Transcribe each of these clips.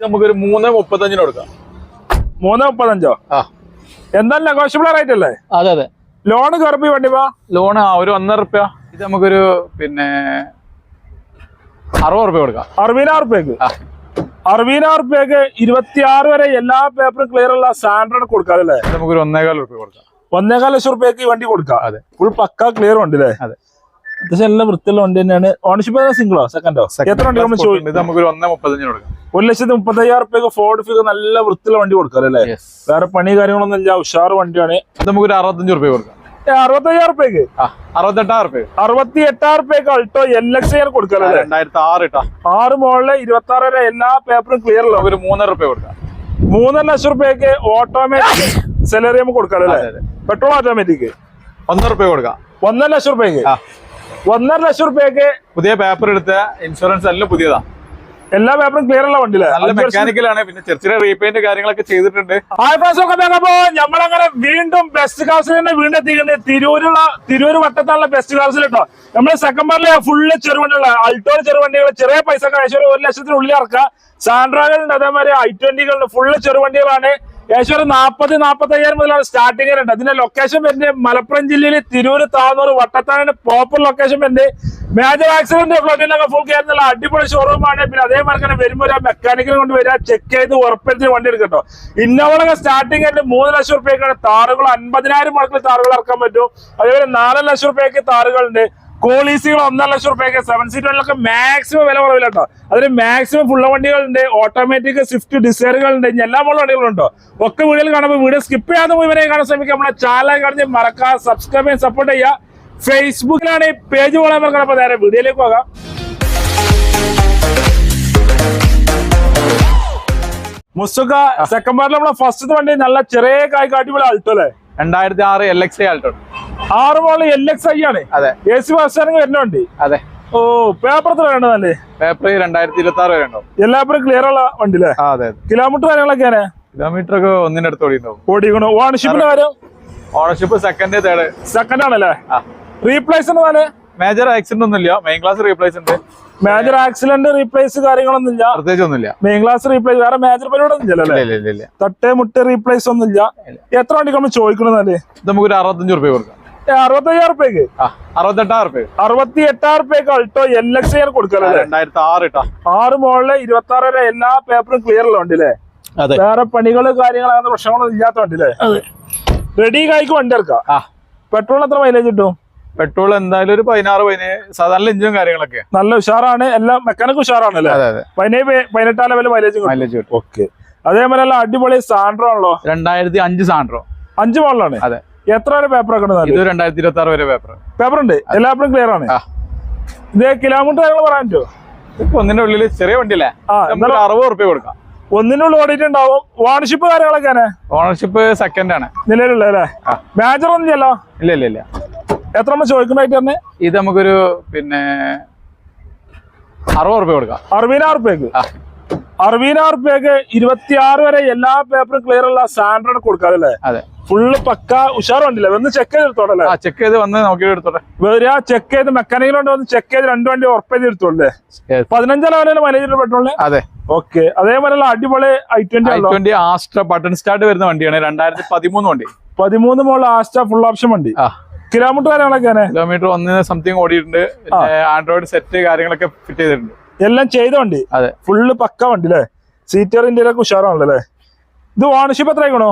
നമുക്കൊരു മൂന്ന് മുപ്പത്തഞ്ചിന് കൊടുക്കാം. മൂന്ന് മുപ്പത്തഞ്ചോ? ആ. എന്തായാലും നെഗോഷ്യബിൾ റേറ്റ് അല്ലേ അതെ. അതെ ലോൺ കയറി വണ്ടി വാ. ലോൺ ആ ഒരു ഒന്നര റുപ്യ. ഇത് നമുക്കൊരു പിന്നെ അറുപത് റുപ്യ കൊടുക്കാം. അറുപതിനായിരം റുപ്യക്ക്? ആ. അറുപതിനായിരം റുപ്യക്ക് ഇരുപത്തിയാറ് വരെ എല്ലാ പേപ്പറും ക്ലിയർ ഉള്ള സ്റ്റാൻഡേർഡ് കൊടുക്കാം അല്ലേ നമുക്കൊരു ഒന്നേകാൽ റുപ്യ കൊടുക്കാം. ഒന്നേകാൽ ലക്ഷം റുപ്യക്ക് ഈ വണ്ടി കൊടുക്കാം. അതെ. ഫുൾ പക്ക ക്ലിയർ ഉണ്ട് അല്ലേ? അതെ. അത്യാവശ്യം എല്ലാം വൃത്തിയുള്ള വണ്ടി തന്നെയാണ്. ഓണർഷിപ്പ് സിംഗിളോ സെക്കൻഡോ എത്ര വണ്ടി നമ്മൾ ചോദിക്കും ഇത് നമുക്ക് ഒന്നേ മുപ്പത്തഞ്ചിന് കൊടുക്കാം. ഒരു ലക്ഷത്തി മുപ്പത്തയ്യായിരം റുപ്യക്ക് ഫോർഡ് ഫിഗർ നല്ല വൃത്തിയുള്ള വണ്ടി കൊടുക്കാം അല്ലേ? വേറെ പണി കാര്യങ്ങളൊന്നും ഇല്ല. ഉഷാറ് വണ്ടിയാണ്. നമുക്ക് നമുക്കൊരു അറുപത്തഞ്ച് റുപ്യ കൊടുക്കാം. അറുപത്തയ്യായിരം റുപ്യക്ക് ആ അറുപത്തെട്ടായിരം റുപ്യ അറുപത്തി എട്ടായിരം റുപ്യക്ക് അൾട്ടോ എൽ എക്സ് കൊടുക്കാം രണ്ടായിരത്തി ആറ് ഇട്ടാ. ആറ് മോളിൽ ഇരുപത്തി ആറ് വരെ എല്ലാ പേപ്പറും ക്ലിയർ ഉള്ള ഒരു മൂന്നര റുപ്യ കൊടുക്കാം. മൂന്നര ലക്ഷം റുപ്യക്ക് ഓട്ടോമാറ്റിക് സെലറി നമുക്ക് കൊടുക്കാം അല്ലേ? അതെ, അതെ. പെട്രോൾ ഓട്ടോമാറ്റിക് ഒന്നര റുപ്യ കൊടുക്കാം. ഒന്നര ലക്ഷം റുപ്യക്ക് ആ. ഒന്നര ലക്ഷം റുപ്യക്ക് പുതിയ പേപ്പർ എടുത്ത ഇൻഷുറൻസ് എല്ലാം പുതിയതാ. എല്ലാ പേപ്പറും ക്ലിയർ ഉള്ള വണ്ടി നല്ല ആണ് പിന്നെ ചെറിയ റീപെയിന്റ് കാര്യങ്ങളൊക്കെ ചെയ്തിട്ടുണ്ട്. ഹായ് ഫ്രണ്ട്സ് ഒക്കെ നോക്കുമ്പോ നമ്മളങ്ങനെ വീണ്ടും ബെസ്റ്റ് കാർസിൽ തന്നെ വീണ്ടും എത്തിക്കുന്നത് തിരൂരുള്ള തിരൂര് വട്ടത്തുള്ള ബെസ്റ്റ് കാർസിൽ കേട്ടോ നമ്മൾ സെക്കൻഡ് ഫുള്ള് ചെറുവണ്ടികൾ അൾട്ടോ ചെറുവണ്ടികൾ ചെറിയ പൈസ ഏകദേശം ഒരു ലക്ഷത്തിനുള്ളിൽ ഇറക്കുക. സാൻഡ്രാകളുണ്ട് അതേമാതിരി ഐ ട്വന്റികളുണ്ട് ഫുള്ള് ചെറുവണ്ടികളാണ് ഏകദേശം ഒരു നാൽപ്പത് നാൽപ്പത്തി അയ്യായിരം മുതലാണ് സ്റ്റാർട്ടിംഗ് വരേണ്ടത് അതിന്റെ ലൊക്കേഷൻ വരുന്നത് മലപ്പുറം ജില്ലയിൽ തിരൂര് താന്നൂർ വട്ടത്താനാണ് പ്രോപ്പർ ലൊക്കേഷൻ വരുന്നത്. മേജർ ആക്സിഡന്റ് ഫ്ലോട്ടിലൊക്കെ ഫുൾ കയറുന്നുള്ള അടിപൊളി ഷോറൂമാണ് പിന്നെ അതേമാതിരി തന്നെ വരുമ്പോൾ ഒരു മെക്കാനിക്കൽ കൊണ്ട് വരിക ചെക്ക് ചെയ്ത് ഉറപ്പെടുത്തി വണ്ടി എടുക്കട്ടോ ഇന്നോവളൊക്കെ സ്റ്റാർട്ടിംഗ് ആയിട്ട് മൂന്ന് ലക്ഷം റുപ്യക്കാണ്. താറുകൾ അൻപതിനായിരം മുടക്കിൽ താറുകൾ ഇറക്കാൻ പറ്റും. അതേപോലെ നാല് ലക്ഷം റുപ്യക്ക് താറുകളുണ്ട്. കോളീസികൾ ഒന്നര ലക്ഷം റുപ്യക്ക് സെവൻ സീറ്റുകളിലൊക്കെ മാക്സിമം വില കുറവില്ല കേട്ടോ അതിന് മാക്സിമം ഫുള്ള വണ്ടികളുണ്ട് ഓട്ടോമാറ്റിക് സ്വിഫ്റ്റ് ഡിസൈറുകളുണ്ട് എല്ലാ മോഡൽ വണ്ടികളുണ്ടോ ഒക്കെ വീടുകൾ കാണുമ്പോൾ വീഡിയോ സ്കിപ്പ് ചെയ്യാതെ മുഴുവനെ കാണാൻ ശ്രമിക്കുക. നമ്മുടെ ചാനൽ കാണിച്ച് മറക്കാതെ സബ്സ്ക്രൈബ് ചെയ്യാൻ സപ്പോർട്ട് ചെയ്യുക. ഫേസ്ബുക്കിലാണ് ഈ പേജ് പോലെ കാണുമ്പോൾ നേരെ വീഡിയോയിലേക്ക് പോകാം. മുസ്തുക്ക സെക്കൻഡ് പാർട്ടിൽ നമ്മളെ ഫസ്റ്റ് വണ്ടി നല്ല ചെറിയ കായ് കാട്ടിപോലെ അൾട്ടോ അല്ലേ? രണ്ടായിരത്തി ആറ് എൽ എക്സ് ആൾട്ടോ ആറ് എൽ എക്സ് ഐ ആണ്. അതെ. എ സി ബസ് വരുന്നുണ്ട് അതെ. ഓ പേപ്പർ എത്ര വേണ്ടതല്ലേ പേപ്പർ രണ്ടായിരത്തി ഇരുപത്തി ആറ് വരെ ഉണ്ടാവും. എല്ലാപ്പറും ക്ലിയർ ഉള്ള വണ്ടി അല്ലേ അതെ കിലോമീറ്റർ കാര്യങ്ങളൊക്കെ കിലോമീറ്റർ ഒക്കെ ഒന്നിന്റെ അടുത്ത് ഓടിയിട്ടുണ്ടാവും. ഓടിക്കണു ഓണർഷിപ്പിന്റെ കാര്യം? ഓണർഷിപ്പ് സെക്കൻഡ് തേർഡ് സെക്കൻഡ് ആണല്ലേ? റീപ്ലേസ് മേജർ ആക്സിഡന്റ് ഒന്നുമില്ല. മെയിൻ ക്ലാസ് റീപ്ലേസ് ഉണ്ട്. മേജർ ആക്സിഡന്റ് റീപ്ലേസ് കാര്യങ്ങളൊന്നും ഇല്ല പ്രത്യേകിച്ച് ഒന്നുമില്ല. മെയിൻ ക്ലാസ് റീപ്ലേസ് വേറെ മേജർ പരിപാടി തട്ട് മുട്ട് റീപ്ലേസ് ഒന്നും ഇല്ല. എത്ര വണ്ടി നമ്മൾ ചോദിക്കണമെന്നല്ലേ നമുക്ക് ഒരു അറുപത്തഞ്ച് റുപ്യ കൊടുക്കാം. അറുപത്തയ്യായിരം റുപ്യക്ക് ആ അറുപത്തെട്ടായിരം റുപ്യ അറുപത്തി എട്ടായിരം റുപ്യക്ക് അൾട്ടോ എൽ എക്സ് ആണ് കൊടുക്കുന്നത് രണ്ടായിരത്തി ആറ് ഇട്ടാ ആറ് മോളിൽ ഇരുപത്തി ആറ് വരെ എല്ലാ പേപ്പറും ക്ലിയർ ഉള്ള വണ്ടി അല്ലേ അതെ. വേറെ പണികൾ കാര്യങ്ങൾ അങ്ങനത്തെ പ്രശ്നങ്ങളൊന്നും ഇല്ലാത്ത അല്ലേ റെഡി കായ്ക്ക് വണ്ടി ഇറക്കാം? ആ. പെട്രോൾ എത്ര മൈലേജ് കിട്ടും? പെട്രോൾ എന്തായാലും ഒരു പതിനാറ് പതിനേഴ് സാധാരണ എഞ്ചും കാര്യങ്ങളൊക്കെ. നല്ല ഉഷാറാണ്. എല്ലാം മെക്കാനിക് ഉഷാറാണല്ലേ അല്ലേ പതിനേഴ് പതിനെട്ടാം ലെവൽ മൈലേജ് മൈലേജ് കിട്ടും. ഓക്കെ അതേപോലെ അടിപൊളി സാൻഡ്രോ ആണല്ലോ. രണ്ടായിരത്തി അഞ്ച് സാൻഡ്രോ അഞ്ച് മോളിലാണ് അതെ. എത്ര വരെ പേപ്പർ ഒക്കെ ഇത് രണ്ടായിരത്തി ഇരുപത്തി ആറ് വരെ പേപ്പർ പേപ്പർ ഉണ്ട്. എല്ലാപ്പറും ക്ലിയർ ആണ്. ഇത് കിലോമീറ്റർ ഞങ്ങൾ പറയാൻ പറ്റുമോ? ഇപ്പൊ ഒന്നിന്റെ ഉള്ളിൽ ചെറിയ വണ്ടിയല്ലേ? അറുപത് റുപ്യ കൊടുക്കാം. ഒന്നിനുള്ളിൽ ഓടിയിട്ടുണ്ടാവും. ഓണർഷിപ്പ് കാര്യങ്ങളൊക്കെ ഓണർഷിപ്പ് സെക്കൻഡ് ആണ്. നിലവിലുള്ള അല്ലേ. മേജർ ഒന്നും ഇല്ല ഇല്ല ഇല്ല. എത്ര നമ്മൾ ചോദിക്കുന്നതായിട്ട് തന്നെ? ഇത് നമുക്കൊരു പിന്നെ അറുപത് റുപ്യ കൊടുക്കാം. അറുപതിനായിരം റുപ്യക്ക് അറുപതിനായിരം റുപ്യക്ക് ഇരുപത്തിയാറ് വരെ എല്ലാ പേപ്പറും ക്ലിയർ ഉള്ള സ്റ്റാൻഡേർഡ് കൊടുക്കാറില്ലേ? അതെ. ഫുള്ള് പക്ക ഉഷാർ വണ്ടിയില്ലേ? ഒന്ന് ചെക്ക് ചെയ്തെടുത്തോളല്ലേ ആ ചെക്ക് ചെയ്ത് വന്ന് നോക്കി എടുത്തോട്ടെ. വേറെ ചെക്ക് ചെയ്ത് മെക്കാനിക്കലുണ്ട് വന്ന് ചെക്ക് ചെയ്ത് രണ്ട് വണ്ടി ഉറപ്പ് ചെയ്ത് എടുത്തോളേ Yes. പതിനഞ്ചാം ലെവലിൽ മൈലേജ് പെട്രോളിന് അതെ. ഓക്കെ അതേപോലെ അടിപൊളി I twenty I twenty Asta button start വരുന്ന വണ്ടിയാണ്. രണ്ടായിരത്തി പതിമൂന്ന് വണ്ടി. പതിമൂന്ന് മോളിൽ ആസ്റ്റ ഫുൾ ഓപ്ഷൻ വണ്ടി. ആ. കിലോമീറ്റർ കാര്യങ്ങളൊക്കെയാണ് കിലോമീറ്റർ ഒന്നിന് സംതിങ് ഓടിയിട്ടുണ്ട്. ആൻഡ്രോയിഡ് സെറ്റ് കാര്യങ്ങളൊക്കെ ഫിറ്റ് ചെയ്തിട്ടുണ്ട്. എല്ലാം ചെയ്ത വണ്ടി അതെ. ഫുള്ള് പക്ക വണ്ടി അല്ലേ സീറ്റർ ഇന്ത്യയിലൊക്കെ ഉഷാറാണല്ലോ അല്ലേ? ഇത് ഓണർഷിപ്പ് എത്ര ആയിക്കണോ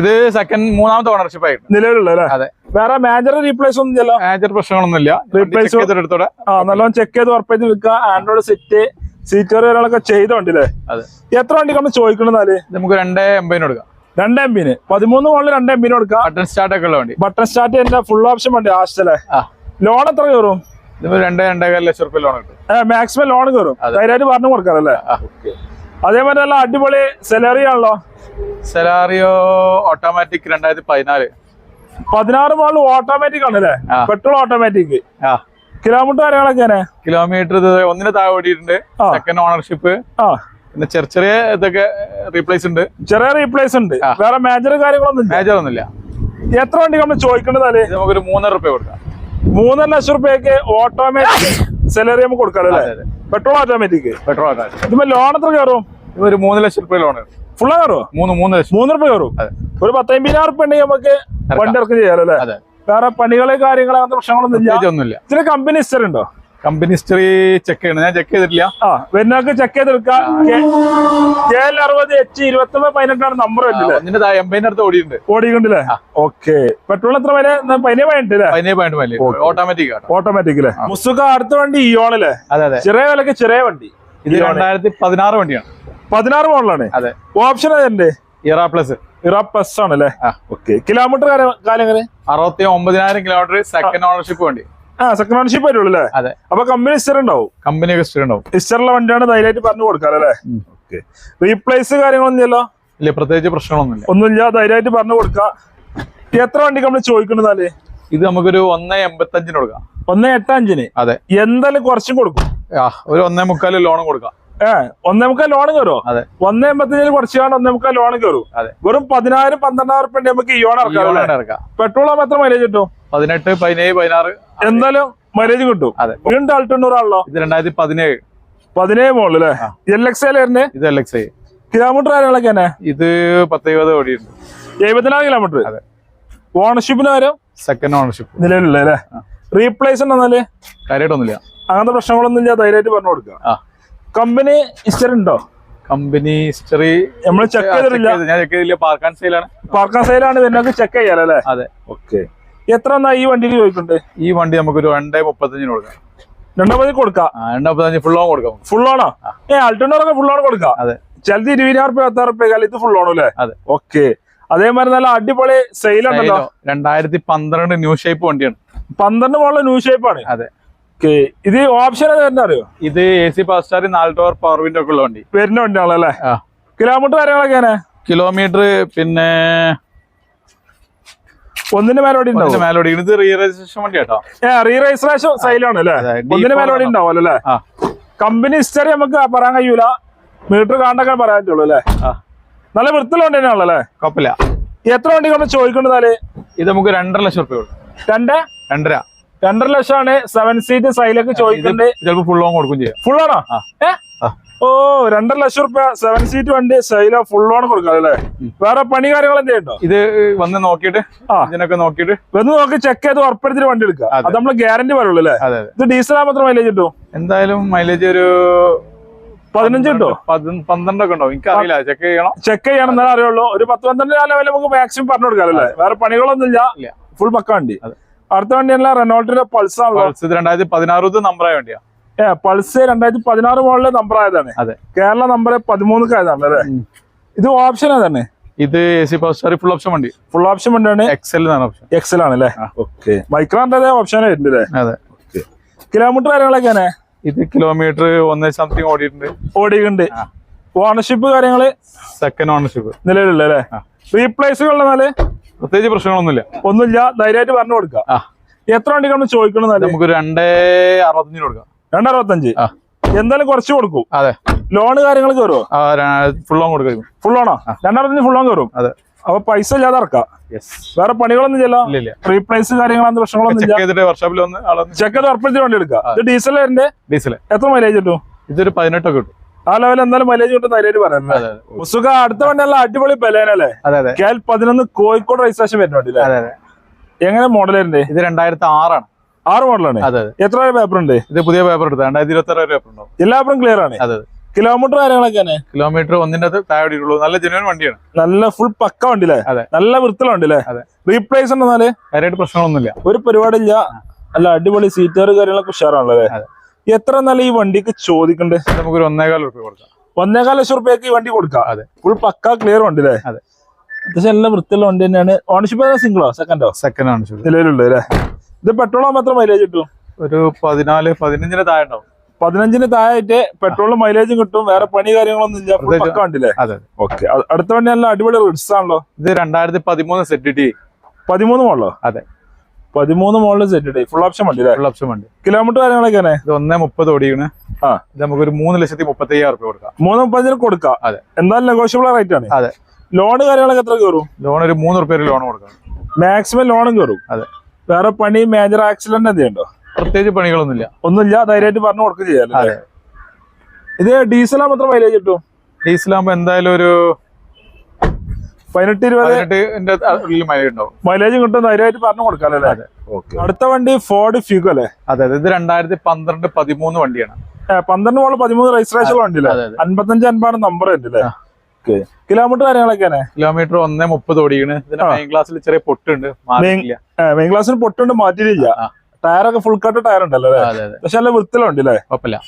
ഇത് സെക്കൻഡ് മൂന്നാമത്തെ ഓണർഷിപ്പ് ആയിട്ട് നിലവിലുള്ള അതെ. വേറെ മേജർ റീപ്ലേസ് ഒന്നും ഇല്ല മേജർ പ്രശ്നങ്ങളൊന്നുമില്ല. റീപ്ലേസ് എടുത്തോടെ. ആ നല്ലോണം ചെക്ക് ചെയ്ത് ഉറപ്പേത് വെക്കുക ആൻഡ്രോയിഡ് സെറ്റ് സീറ്റർ കാര്യങ്ങളൊക്കെ ചെയ്ത വണ്ടി അല്ലേ അതെ. എത്ര വണ്ടി നമ്മൾ ചോദിക്കണെന്നാൽ ഇത് നമുക്ക് രണ്ടേ എൺപതിന് കൊടുക്കാം. രണ്ട് എം പിന് പതിമൂന്ന് മോളിൽ രണ്ട് എം പിന് കൊടുക്കാം. ബട്ടൺ സ്റ്റാർട്ട് ഒക്കെ ഉള്ള വണ്ടി. ബട്ടൺ സ്റ്റാർട്ട് ചെയ്യുന്ന ഫുൾ ഓപ്ഷൻ വണ്ടി ആസ്റ്റല്ലേ ലോൺ എത്ര കയറും? രണ്ടേ രണ്ടേകാൽ ലക്ഷം റുപ്യ ലോൺ കിട്ടും. മാക്സിമം ലോൺ കയറും. ധൈര്യമായിട്ട് പറഞ്ഞു കൊടുക്കാറല്ലേ? അതേപോലെ നല്ല അടിപൊളി സെലറിയാണല്ലോ സെലാറിയോ ഓട്ടോമാറ്റിക് രണ്ടായിരത്തി പതിനാല് പതിനാറ് മോളിൽ ഓട്ടോമാറ്റിക് ആണല്ലേ. പെട്രോൾ ഓട്ടോമാറ്റിക് കിലോമീറ്റർ കാര്യങ്ങളൊക്കെ കിലോമീറ്റർ ഒന്നിന് താഴെ ഓടിയിട്ടുണ്ട്. സെക്കൻഡ് ഓണർഷിപ്പ് ആ. പിന്നെ ചെറിയ ചെറിയ ഇതൊക്കെ റീപ്ലേസ് ഉണ്ട്. ചെറിയ റീപ്ലേസ് ഉണ്ട്. വേറെ മേജർ കാര്യങ്ങളൊന്നും മേജർ ഒന്നുമില്ല. എത്ര വണ്ടി നമ്മൾ ചോദിക്കേണ്ടതല്ലേ നമുക്ക് ഒരു മൂന്നര റുപ്യ കൊടുക്കാം. മൂന്നര ലക്ഷം റുപ്യക്ക് ഓട്ടോമാറ്റിക് സെലറി നമുക്ക് കൊടുക്കാം അല്ലേ? അതെ, അതെ. പെട്രോൾ ഓട്ടോമാറ്റിക് പെട്രോൾ ആക്കാൻ ഇതുമ്പോ ലോൺ എത്ര കയറും? ഇത് ഒരു മൂന്ന് ലക്ഷം റുപ്യ ലോൺ ഫുള്ളാ കയറുമോ മൂന്ന് മൂന്ന് ലക്ഷം. മൂന്ന് റുപ്യ കയറും. ഒരു പത്തമ്പതിനായിരം റുപ്യ ഉണ്ടെങ്കിൽ നമുക്ക് വണ്ടി ഇറക്കം ചെയ്യാലോ അല്ലേ? അതെ. വേറെ പണികളെ കാര്യങ്ങളെ അങ്ങനത്തെ പ്രശ്നങ്ങളൊന്നും ഇല്ല ഇതിന് കമ്പനി ഹിസ്റ്ററി ഉണ്ടോ? കമ്പനി ഹിസ്റ്ററി ചെക്ക് ചെയ്യണം. ഞാൻ ചെക്ക് ചെയ്തിട്ടില്ല. ആ വരുന്നവർക്ക് ചെക്ക് ചെയ്തെടുക്കാം കെ എൽ അറുപത് എച്ച് ഇരുപത്തി ഒമ്പത് പതിനെട്ടാണ് നമ്പർ വരുന്നത് എൺപതിന്റെ അടുത്ത് ഓടിയിട്ടുണ്ട്. ഓടിയിട്ടുണ്ടല്ലേ ഓക്കെ. പെട്രോൾ എത്ര വില? പതിനേ പതിനെട്ട് ഓട്ടോമാറ്റിക് ഓട്ടോമാറ്റിക് അല്ലേ? മുസുക അടുത്ത വണ്ടി ഇയോണല്ലേ അതെ അതെ. ചെറിയ വിലക്ക് ചെറിയ വണ്ടി. ഇത് രണ്ടായിരത്തി പതിനാറ് വണ്ടിയാണ്. പതിനാറ് മോഡലാണ്. അതെ. ഓപ്ഷൻ അതിന്റെ ഇറ പ്ലസ് ഇറ പ്ലസ് ആണല്ലേ. ഓക്കെ. കിലോമീറ്റർ കാലം എങ്ങനെ? അറുപത്തി ഒമ്പതിനായിരം കിലോമീറ്റർ സെക്കൻഡ് ഓണർഷിപ്പ് വണ്ടി. ആ സെക്കൻഡ് ഓണർഷിപ്പ് വരുള്ളൂ അല്ലേ? അതെ. അപ്പൊ കമ്പനി ഹിസ്റ്റർ ഉണ്ടാവും. കമ്പനി ഹിസ്റ്റർ ഉണ്ടാവും. ഹിസ്റ്ററുള്ള വണ്ടിയാണ് ധൈര്യമായിട്ട് പറഞ്ഞു കൊടുക്കാം അല്ലേ? ഓക്കെ റീപ്ലേസ് കാര്യങ്ങളൊന്നുമില്ലല്ലോ? ഇല്ല പ്രത്യേകിച്ച് പ്രശ്നങ്ങളൊന്നുമില്ല. ഒന്നുമില്ല ധൈര്യമായിട്ട് പറഞ്ഞു കൊടുക്കാം. എത്ര വണ്ടി നമ്മൾ ചോദിക്കണതാൽ ഇത് നമുക്കൊരു ഒന്ന് എൺപത്തഞ്ചിന് കൊടുക്കാം. ഒന്ന് എട്ടഞ്ചിന് അതെ. എന്തായാലും കുറച്ചും കൊടുക്കും. ഒരു ഒന്നേ മുക്കാലും ലോണും കൊടുക്കാം. ഏ ഒന്നേ മുക്കാൽ ലോൺ കയറുമോ അതെ. ഒന്നേ എൺപത്തഞ്ചിന് കുറച്ച് കാണാൻ ഒന്നേ മുക്കാൽ ലോൺ കയറും അതെ. വെറും പതിനായിരം പന്ത്രണ്ടായിരം റുപ്യ നമുക്ക് ഈ ഓൺ ഇറക്കാം. പെട്രോൾ ആകുമ്പോൾ എത്ര മൈലേജ് കിട്ടും? പതിനെട്ട് പതിനേഴ് പതിനാറ്. എന്തായാലും മൈലേജ് കിട്ടും. അതെ. വീണ്ടും അൾട്ടണ്ണൂറാണല്ലോ ഇത് രണ്ടായിരത്തി പതിനേഴ്. പതിനേഴ് മോളിൽ അല്ലേ? എൽ എക്സ് ഐ ഇത് എൽ എക്സ് ഐ കിലോമീറ്റർ കാര്യങ്ങളൊക്കെ തന്നെ? ഇത് പത്ത് ഇരുപത് ഉണ്ട് എഴുപത്തിനാല് കിലോമീറ്റർ. അതെ. ഓണർഷിപ്പിന് വരും സെക്കൻഡ് ഓണർഷിപ്പ് നിലവിലുള്ള അല്ലേ? റീപ്ലേസ് ഉണ്ടെന്നാൽ കാര്യമായിട്ടൊന്നുമില്ല അങ്ങനത്തെ പ്രശ്നങ്ങളൊന്നും ഇല്ല. ധൈര്യമായിട്ട് പറഞ്ഞു കൊടുക്കുക. ആ. കമ്പനി ഹിസ്റ്ററി ഉണ്ടോ? കമ്പനി ഹിസ്റ്ററി നമ്മൾ ചെക്ക് ചെയ്തിട്ടില്ല. ഞാൻ ചെക്ക് ചെയ്തില്ല പാർക്ക് ആൻഡ് സെയിലാണ് പാർക്കാൻ സെയിലാണ് ഇതിനൊക്കെ ചെക്ക് ചെയ്യാലോ അല്ലേ? അതെ. ഓക്കെ എത്ര എന്നാ ഈ വണ്ടിക്ക് ചോദിക്കുന്നുണ്ട് ഈ വണ്ടി നമുക്ക് ഒരു രണ്ടേ മുപ്പത്തഞ്ചിന് കൊടുക്കാം. രണ്ടാമത് കൊടുക്കാം? രണ്ടാമത്തഞ്ച് ഫുൾ ഓൺ കൊടുക്കാം ഫുൾ ഓണോ ഏ അൾട്ടോണറൊക്കെ ഫുൾ ഓൺ കൊടുക്കാം. അതെ. ചിലത് ഇരുപതിനായിരം റുപ്യ പത്താറ് റുപ്യ ഇത് ഫുൾ ഓണോ അല്ലേ? അതെ. ഓക്കെ അതേമാതിരി നല്ല അടിപൊളി സെയിൽ ഉണ്ടല്ലോ. രണ്ടായിരത്തി പന്ത്രണ്ട് ന്യൂ ഷേപ്പ് വണ്ടിയാണ്. പന്ത്രണ്ട് മോളിലെ ന്യൂ ഷേപ്പാണ് ആണ്. അതെ. ഓക്കെ. ഇത് ഓപ്ഷൻ അറിയോ? ഇത് എ സി ഫാസ്റ്റ് സ്റ്റാർ നാല് ഡോർ പവർ വിൻഡോ ഒക്കെ ഉള്ള വണ്ടി. വരുന്ന വണ്ടിയാണല്ലേ കിലോമീറ്റർ കാര്യങ്ങളൊക്കെ കിലോമീറ്റർ പിന്നെ ഒന്നിന്റെ മേലോടി മേലോടി ഇത് റീ രജിസ്ട്രേഷൻ വണ്ടി കേട്ടോ റീ രജിസ്ട്രേഷൻ സൈലാണ് അല്ലേ ഒന്നിന്റെ D4 മേലോടി ഉണ്ടാവും ഉണ്ടാവുമല്ലോ അല്ലേ കമ്പനി ഹിസ്റ്ററി നമുക്ക് പറയാൻ കഴിയൂല. മീറ്റർ കാണാൻ പറയാൻ പറ്റുള്ളൂ അല്ലേ? നല്ല വൃത്തിയുള്ള വണ്ടി തന്നെയാണല്ലോ അല്ലേ? കുഴപ്പമില്ല. എത്ര വണ്ടി നമ്മൾ ചോദിക്കുന്നതാൽ ഇത് നമുക്ക് രണ്ടര ലക്ഷം റുപ്യ രണ്ട്? രണ്ടര. രണ്ടര ലക്ഷമാണ് സെവൻ സീറ്റ് സൈലക്ക് ചോദിക്കുന്നുണ്ട് ചിലപ്പോൾ ഫുൾ ഓൺ കൊടുക്കും ചെയ്യാം. ഫുൾ ആ. ഓ രണ്ടര ലക്ഷം റുപ്യ സെവൻ സീറ്റ് വണ്ടി സൈല ഫുൾ ഓൺ കൊടുക്കാം അല്ലേ? വേറെ പണി കാര്യങ്ങൾ ഉണ്ടോ? ഇത് വന്ന് നോക്കിയിട്ട് ആ. ഇതിനൊക്കെ നോക്കിയിട്ട് വന്ന് നോക്കി ചെക്ക് ചെയ്ത് ഉറപ്പെടുത്തിട്ട് വണ്ടി എടുക്കുക. അത്. നമ്മൾ ഗ്യാരണ്ടി പറയുള്ളൂ അല്ലേ? ഇത് ഡീസൽ മാത്രം മൈലേജ് കിട്ടും? എന്തായാലും മൈലേജ് ഒരു പതിനഞ്ച് പതി- പന്ത്രണ്ടൊക്കെ ഉണ്ടാവും. എനിക്കറിയില്ല. ചെക്ക് ചെയ്യണം. ചെക്ക് ചെയ്യണം എന്നാലേ അറിയുള്ളൂ. ഒരു പത്ത് പന്ത്രണ്ട് ലെവൽ നമുക്ക് മാക്സിമം പറഞ്ഞു കൊടുക്കാം അല്ലേ? വേറെ പണികളൊന്നും ഇല്ല. ഇല്ല ഫുൾ പക്ക വണ്ടി. അതെ. അടുത്ത വണ്ടി അല്ല റെനോൾട്ടിന്റെ പൾസ് ആണല്ലോ. പൾസ് ഇത് രണ്ടായിരത്തി പതിനാറ് നമ്പറായ വണ്ടിയാ. ഏ പൾസ് രണ്ടായിരത്തി പതിനാറ് മോഡലിലെ നമ്പർ ആയതാണ്. അതെ. കേരള നമ്പർ പതിമൂന്ന് ആയതാണ് അല്ലേ? ഇത് ഓപ്ഷൻ തന്നെ ഇത് A C power star full option വണ്ടി. ഫുൾ ഓപ്ഷൻ വണ്ടിയാണ്? എക്സൽ എന്നാണ് ഓപ്ഷൻ എക്സൽ ആണ് അല്ലേ. ഓക്കെ മൈക്രോന്റെ ഓപ്ഷൻ വരുന്നുണ്ട് അല്ലേ? അതെ. കിലോമീറ്റർ കാര്യങ്ങളൊക്കെയാണ് ഇത് കിലോമീറ്റർ ഒന്നേ സംതിങ് ഓടിയിട്ടുണ്ട്. ഓടിയിട്ടുണ്ട്. ഓണർഷിപ്പ് കാര്യങ്ങൾ? സെക്കൻഡ് ഓണർഷിപ്പ് നിലവിലുള്ള അല്ലേ? പ്രത്യേകിച്ച് പ്രശ്നങ്ങളൊന്നുമില്ല. ഒന്നുമില്ല ധൈര്യമായിട്ട് പറഞ്ഞു കൊടുക്കാം എത്ര വണ്ടി കാണും ചോദിക്കണം എന്നാൽ? നമുക്ക് രണ്ടേ അറുപത്തഞ്ചിന് കൊടുക്കാം. രണ്ടറുപത്തഞ്ച്. അറുപത്തഞ്ച് എന്തായാലും കുറച്ച് കൊടുക്കും. അതെ. ലോൺ കാര്യങ്ങൾ കയറുമോ ഫുൾ ലോൺ കൊടുക്കും. ഫുൾ ലോണോ രണ്ടറുപത്തഞ്ച് ഫുൾ ലോൺ കയറും അതെ. അപ്പൊ പൈസ ഇല്ലാതെ ഇറക്കാം. വേറെ പണികളൊന്നും ഇല്ല റീപ്ലേസ് കാര്യങ്ങളൊന്നും പ്രശ്നങ്ങളൊന്നും വർഷോപ്പിൽ ചെക്ക് ചെയ്ത് ഉറപ്പിച്ചിട്ട് വണ്ടി എടുക്കാം. ഇത് ഡീസൽ ഡീസൽ എത്ര മൈലേജ് കിട്ടും? ഇതൊരു പതിനെട്ടൊക്കെ കിട്ടും. ആ ലെവൽ എന്തായാലും മൈലേജ് കിട്ടും ധൈര്യമായിട്ട് വണ്ടി മുസുഖ അടുത്ത വണ്ടിയല്ല അടിപൊളി അതെ അതെ. കെ എൽ പതിനൊന്ന് കോഴിക്കോട് രജിസ്ട്രേഷൻ വരുന്ന വണ്ടി എങ്ങനെ മോഡൽ വരുന്നത് ഇത് രണ്ടായിരത്തി ആറാണ് ആറ് മോഡലാണ് എത്ര പേപ്പർ ഉണ്ട്? ഇത് പുതിയ പേപ്പർ എടുത്തത്. രണ്ടായിരത്തി ഇരുപത്തി ആറ് പേപ്പർ ഉണ്ടാവും. എല്ലാ പേപ്പറും ക്ലിയർ ആണ്? അതെ കിലോമീറ്റർ കാര്യങ്ങളൊക്കെ കിലോമീറ്റർ ഒന്നിന്റെ താഴെയുള്ളൂ നല്ല ജെനുവൻ വണ്ടിയാണ്. നല്ല ഫുൾ പക്ക വണ്ടില്ലേ അതെ. നല്ല വണ്ടില്ലേ അതെ. റീപ്ലേസ് ഉണ്ടെന്നാൽ? കാര്യമായിട്ട് പ്രശ്നങ്ങളൊന്നുമില്ല. ഒരു പരിപാടിയില്ല. അല്ല അടിപൊളി സീറ്റർ കാര്യങ്ങളൊക്കെ ഉഷാറാണല്ലേ അതെ. എത്ര നല്ല ഈ വണ്ടിക്ക് ചോദിക്കണ്ടേ? നമുക്ക് നമുക്കൊരു ഒന്നേകാൽ റുപ്യ കൊടുക്കാം. ഒന്നേകാൽ ലക്ഷം റുപ്യക്ക് ഈ വണ്ടി കൊടുക്കാം? അതെ. ഫുൾ പക്ക ക്ലിയർ വണ്ടി അല്ലേ? അതെ. അത്യാവശ്യം എല്ലാം വൃത്തിയുള്ള വണ്ടി തന്നെയാണ്. ഓണർഷിപ്പ് സിംഗിളോ സെക്കൻഡോ സെക്കൻഡ് ഓണർഷിപ്പ് നിലവിലുള്ളത് അല്ലേ? ഇത് പെട്രോളോ മാത്രം മൈലേജ് കിട്ടും? ഒരു പതിനാല് പതിനഞ്ചിന് താഴെ ഉണ്ടാവും. പതിനഞ്ചിന് താഴായിട്ട് പെട്രോളും മൈലേജും കിട്ടും. വേറെ പണി കാര്യങ്ങളൊന്നും ഇല്ല. വണ്ടില്ലേ അതെ ഓക്കെ അടുത്ത വണ്ടി നല്ല അടിപൊളി റിഡ്സ് ആണല്ലോ. ഇത് രണ്ടായിരത്തി പതിമൂന്ന് സെറ്റ് ടി പതിമൂന്ന് മോളോ അതെ. പതിമൂന്ന് മോഡൽ സെറ്റ് ഫുൾ ഓപ്ഷൻ വണ്ടി ഫുൾ ഓപ്ഷൻ വണ്ടി. കിലോമീറ്റർ കാര്യങ്ങളൊക്കെ ഇത് ഒന്നേ മുപ്പത് ഓടിയാണ് ആ. ഇത് നമുക്കൊരു മൂന്ന് ലക്ഷത്തി മുപ്പത്തി അയ്യായിരം റുപ്യ കൊടുക്കാം. മൂന്ന് മുപ്പതിന് കൊടുക്കാം? അതെ. എന്തായാലും നെഗോഷ്യബിൾ റേറ്റ് ആണ്. അതെ. ലോൺ കാര്യങ്ങളൊക്കെ എത്ര കയറും? ലോൺ ഒരു മൂന്ന് റുപ്യ ലോൺ കൊടുക്കാം മാക്സിമം ലോണും കയറും. അതെ. വേറെ പണി മേജർ ആക്സിഡന്റ് എന്തെയുണ്ടോ പ്രത്യേകിച്ച് പണികളൊന്നുമില്ല. ഒന്നുമില്ല ധൈര്യമായിട്ട് പറഞ്ഞു കൊടുക്കുക ചെയ്യാം ഇത് ഡീസലാകുമ്പോൾ എത്ര മൈലേജ് കിട്ടും? ഡീസലാകുമ്പോൾ എന്തായാലും ഒരു പതിനെട്ട് ഇരുപത് മൈലേജ് കിട്ടും ധൈര്യമായിട്ട് പറഞ്ഞു കൊടുക്കാം അല്ലേ? ഓക്കെ അടുത്ത വണ്ടി ഫോർഡ് ഫ്യൂഗോ അല്ലേ? അതെ ഇത് രണ്ടായിരത്തി പന്ത്രണ്ട് പതിമൂന്ന് വണ്ടിയാണ്. പന്ത്രണ്ട് മോൾ പതിമൂന്ന് രജിസ്ട്രേഷൻ വണ്ടിയില്ലേ. അൻപത്തഞ്ച് അൻപാണ് നമ്പർ ഉണ്ട് അല്ലേ? ആ. ഓക്കെ കിലോമീറ്റർ കാര്യങ്ങളൊക്കെയാണ് കിലോമീറ്റർ ഒന്നേ മുപ്പത് ഓടിക്കണ്. മെയിൻ ക്ലാസ്സിൽ ചെറിയ പൊട്ടുണ്ട്. മെയിൻ ക്ലാസ്സിന് പൊട്ടുണ്ട് മാറ്റിയില്ല. ടയറൊക്കെ ഫുൾ കട്ട് ടയർ ഉണ്ടല്ലോ പക്ഷെ നല്ല വൃത്തിലുണ്ടല്ലേ കുഴപ്പമില്ല.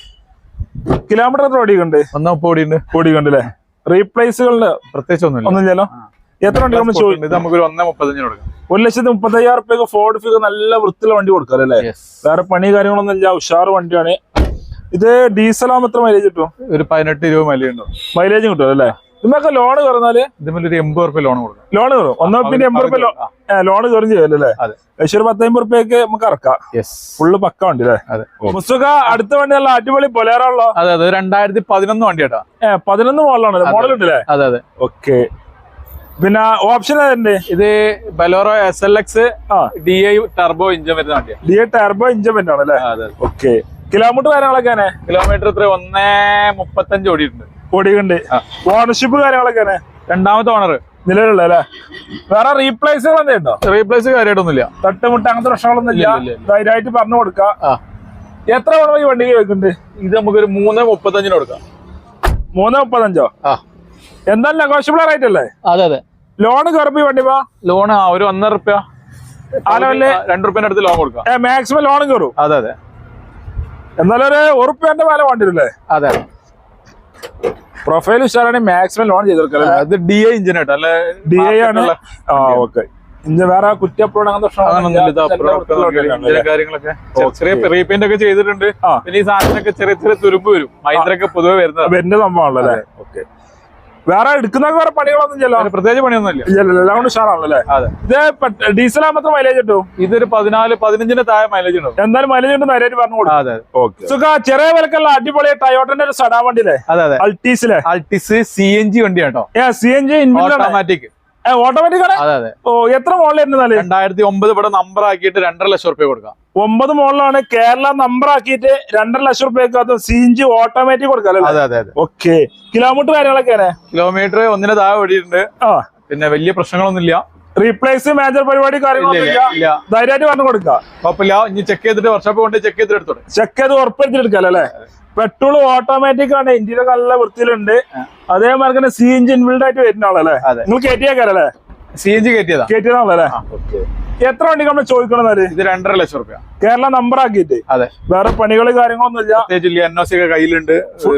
കിലോമീറ്റർ എത്ര ഓടിയുണ്ട് ഒന്നേ മുപ്പത് ഓടിയുണ്ട് ഓടിക്കുന്നുണ്ട് അല്ലേ? റീപ്ലേസുകളുടെ പ്രത്യേകിച്ച് ഒന്നും ഒന്നും ചെല്ലോ ആ. എത്ര വണ്ടി നമ്മൾ ചോദിക്കും ഇത് നമുക്കൊരു ഒന്നേ മുപ്പത്തഞ്ചിന് കൊടുക്കാം. ഒരു ലക്ഷത്തി മുപ്പത്തയ്യായിരം റുപ്യക്ക് ഫോർഡ് ഫിഗർ നല്ല വൃത്തിയുള്ള വണ്ടി കൊടുക്കാം അല്ലേ? വേറെ പണി കാര്യങ്ങളൊന്നും ഇല്ല ഉഷാർ വണ്ടിയാണ്. ഇത് ഡീസൽ ആവുമ്പോൾ എത്ര മൈലേജ് കിട്ടും? ഒരു പതിനെട്ട് ഇരുപത് മൈലേജ് ഉണ്ടോ മൈലേജ് കിട്ടും അല്ലേ? ഇതിനൊക്കെ ലോൺ കയറുന്നാൽ ഇതുപോലെ ഒരു എൺപത് റുപ്യ ലോൺ കൊടുക്കും. ലോൺ കയറും ഒന്നോ പിന്നെ എൺപത് റുപ്യ. ലോൺ കയറും ചെയ്യല്ലേ. ഏകദേശം ഒരു പത്തമ്പത് റുപ്യക്ക് നമുക്ക് ഇറക്കാം. യെസ് ഫുള്ള് പക്ക വണ്ടി അല്ലേ? അതെ. മുസ്തുക അടുത്ത വണ്ടി നല്ല അടിപൊളി പൊലേറാണല്ലോ അതെ അതെ. രണ്ടായിരത്തി പതിനൊന്ന് വണ്ടി കേട്ടോ ഏഹ് പതിനൊന്ന് മോഡലാണല്ലോ മോഡൽ ഉണ്ടല്ലേ? അതെ അതെ. ഓക്കെ പിന്നെ ഓപ്ഷൻ ഏതുണ്ട്? ഇത് Bolero S L X D I turbo engine വരുന്ന വണ്ടിയാണ് ഡി ഐ ടർബോ ഇഞ്ചൻ വരുന്നതാണ് അല്ലേ? ഓക്കെ കിലോമീറ്റർ കാര്യങ്ങളൊക്കെ കിലോമീറ്റർ ഇത്ര ഒന്നേ മുപ്പത്തഞ്ച് ഓടിയിട്ടുണ്ട്. ഓടിയുണ്ട് ആ. ഓണർഷിപ്പ് കാര്യങ്ങളൊക്കെ രണ്ടാമത്തെ ഓണർ നിലവിലുള്ള അല്ലേ? വേറെ റീപ്ലേസുകൾ എന്തെങ്കിലും ഉണ്ടോ? റീപ്ലേസ് കാര്യമായിട്ടൊന്നുമില്ല. തട്ടുമുട്ട അങ്ങനത്തെ പ്രശ്നങ്ങളൊന്നും ഇല്ല. ധൈര്യമായിട്ട് പറഞ്ഞു കൊടുക്കാം. എത്ര വേണം ഈ വണ്ടിക്ക് വെക്കുന്നുണ്ട് ഇത് നമുക്കൊരു മൂന്ന് മുപ്പത്തഞ്ചിന് കൊടുക്കാം. മൂന്ന് മുപ്പത്തഞ്ചോ? ആ. എന്തായാലും നെഗോഷ്യബിൾ റേറ്റ് അല്ലേ അതെ. അതെ ലോൺ കയറി വണ്ടി വാ ലോൺ ഒരു ഒന്നര റുപ്യ. ആ ലെവലിൽ രണ്ട് റുപ്യന്റെ അടുത്ത് ലോൺ കൊടുക്കാം. മാക്സിമം ലോൺ കയറും? അതെ അതെ. എന്നാലും ഒരു ഉറുപ്പ്യന്റെ വില വേണ്ടി വരില്ലേ? അതെ. പ്രൊഫൈൽ ഉഷാറാണ് മാക്സിമം ലോൺ ചെയ്തെടുക്കാം അത് ഡി ഐ ഇഞ്ചിൻ ആയിട്ട് അല്ലെ? ഡി ഐ ആണ്. ആ ഓക്കെ. ഇഞ്ചിൻ വേറെ കുറ്റപ്രോഡ് അങ്ങനത്തെ കാര്യങ്ങളൊക്കെ. ചെറിയ- റീപെയിന്റ് ഒക്കെ ചെയ്തിട്ടുണ്ട്. ഇനി പിന്നെ ഈ സാധനത്തിനൊക്കെ ചെറിയ ചെറിയ തുരുമ്പ് വരും. മൈന്ദ്രൊക്കെ പൊതുവെ വരുന്നത് എന്റെ സംഭവമാണല്ലോ അല്ലേ? ഓക്കെ. വേറെ എടുക്കുന്ന വേറെ പണികളൊന്നും ചെല്ലോ പ്രത്യേകിച്ച് പണിയൊന്നും ഇല്ല. എല്ലാം കൊണ്ട് ഉഷാറാണല്ലോ ഇത് ഡീസൽ ആകുമ്പോൾ മൈലേജ് കിട്ടും? ഇതൊരു പതിനാല് പതിനഞ്ചിന് താഴെ മൈലേജ് ഉണ്ടാവും. എന്തായാലും മൈലേജ് ഉണ്ട് നേരെ പറഞ്ഞു കൊടുക്കും. സുഖ ചെറിയ വിലക്കുള്ള അടിപൊളി ടയോട്ടന്റെ ഒരു സടാ വണ്ടിയിലെ അതെ അതെ. അൾട്ടീസിലെ Altis C N G വണ്ടിയാട്ടോ C N G automatic automatic ആണ് അതെ അതെ. ഓ എത്ര മോഡലായിരുന്നാൽ രണ്ടായിരത്തി ഒമ്പത് ഇവിടെ നമ്പർ ആക്കിയിട്ട് രണ്ടര ലക്ഷം റുപ്യ കൊടുക്കാം. ഒമ്പത് മോഡലാണ് കേരള നമ്പർ ആക്കിയിട്ട് രണ്ടര ലക്ഷം റുപ്യക്കകത്ത് സി ഇഞ്ചി ഓട്ടോമാറ്റിക് കൊടുക്കാം അതെ അതെ ഓക്കെ കിലോമീറ്റർ കാര്യങ്ങളൊക്കെയാണ് കിലോമീറ്റർ ഒന്നിന് താഴെ ഓടിയിട്ടുണ്ട്. ആ. പിന്നെ വലിയ പ്രശ്നങ്ങളൊന്നുമില്ല. റീപ്ലേസ് മേജർ പരിപാടി. ധൈര്യമായിട്ട് പറഞ്ഞു കൊടുക്കാം കുഴപ്പമില്ല. ഇനി ചെക്ക് ചെയ്തിട്ട് വർഷോപ്പ് കൊണ്ട് ചെക്ക് ചെയ്തിട്ട് എടുത്തോളൂ. ചെക്ക് ചെയ്ത് ഉറപ്പെടുത്തിയെടുക്കാം അല്ലേ? പെട്രോൾ ഓട്ടോമാറ്റിക് ആണ്. ഇന്ത്യയിലെ നല്ല വൃത്തിയിലുണ്ട്. അതേമാതിരി തന്നെ സി എൻജിൻ ബിൽഡ് ആയിട്ട് വരുന്ന ആളല്ലേ. നിങ്ങൾ കയറ്റിയേക്കാരല്ലേ സി എൻ ജി കയറ്റിയതാ കയറ്റിയതാണല്ലേ എത്ര വണ്ടി നമ്മൾ ചോദിക്കണമെന്നാൽ ഇത് രണ്ടര ലക്ഷം റുപ്യ. കേരള നമ്പർ ആക്കിയിട്ട്. അതെ. വേറെ പണികൾ കാര്യങ്ങളൊന്നുമില്ല. പ്രത്യേകിച്ച് എൻ ഒ സി ഒക്കെ കയ്യിലുണ്ട്.